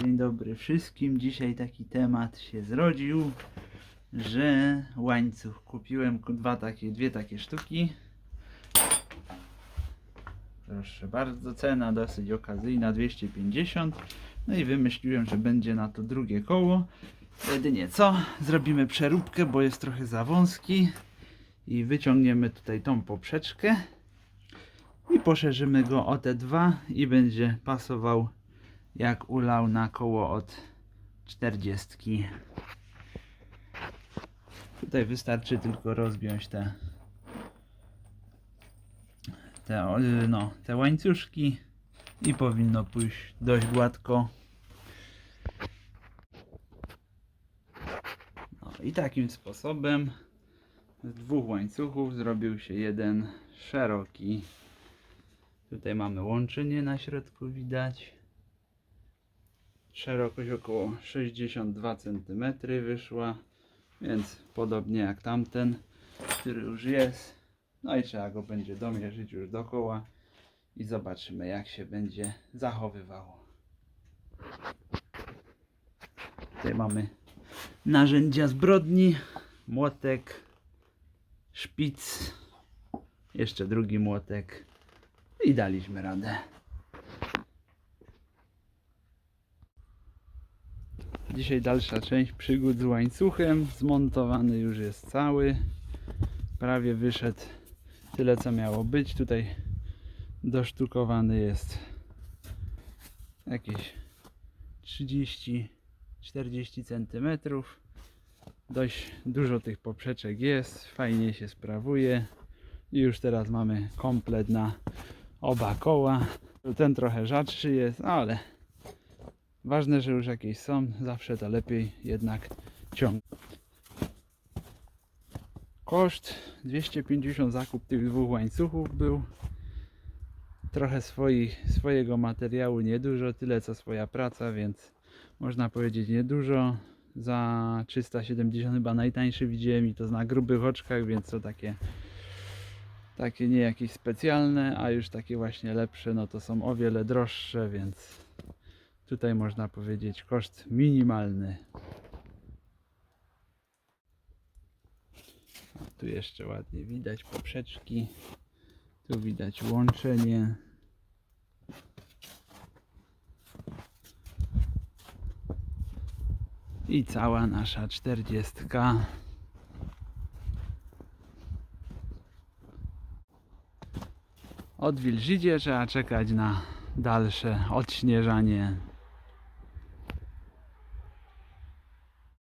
Dzień dobry wszystkim. Dzisiaj taki temat się zrodził, że łańcuch kupiłem ku- dwa takie, dwie takie sztuki. Proszę bardzo, cena dosyć okazyjna 250. No i wymyśliłem, że będzie na to drugie koło. Jedynie co? Zrobimy przeróbkę, bo jest trochę za wąski i wyciągniemy tutaj tą poprzeczkę i poszerzymy go o te dwa i będzie pasował jak ulał na koło od 40. Tutaj wystarczy tylko rozgiąć te te, no, te łańcuszki i powinno pójść dość gładko. No i takim sposobem z dwóch łańcuchów zrobił się jeden szeroki. Tutaj mamy łączenie na środku widać. Szerokość około 62 cm wyszła, więc podobnie jak tamten, który już jest. No i trzeba go będzie domierzyć już dookoła i zobaczymy jak się będzie zachowywało. Tutaj mamy narzędzia zbrodni, młotek, szpic, jeszcze drugi młotek i daliśmy radę. Dzisiaj dalsza część przygód z łańcuchem. Zmontowany już jest cały. Prawie wyszedł tyle co miało być. Tutaj dosztukowany jest jakieś 30-40 cm. Dość dużo tych poprzeczek jest. Fajnie się sprawuje. I już teraz mamy komplet na oba koła. Ten trochę rzadszy jest, ale ważne, że już jakieś są. Zawsze to lepiej jednak ciągnąć. Koszt 250 zakup tych dwóch łańcuchów był. Trochę swoich, swojego materiału niedużo, tyle co swoja praca, więc można powiedzieć niedużo. Za 370 chyba najtańszy widziałem i to na grubych oczkach, więc to takie takie nie jakieś specjalne, a już takie właśnie lepsze, no to są o wiele droższe, więc tutaj można powiedzieć koszt minimalny. A tu jeszcze ładnie widać poprzeczki. Tu widać łączenie. I cała nasza czterdziestka. Od Wilżydzie trzeba czekać na dalsze odśnieżanie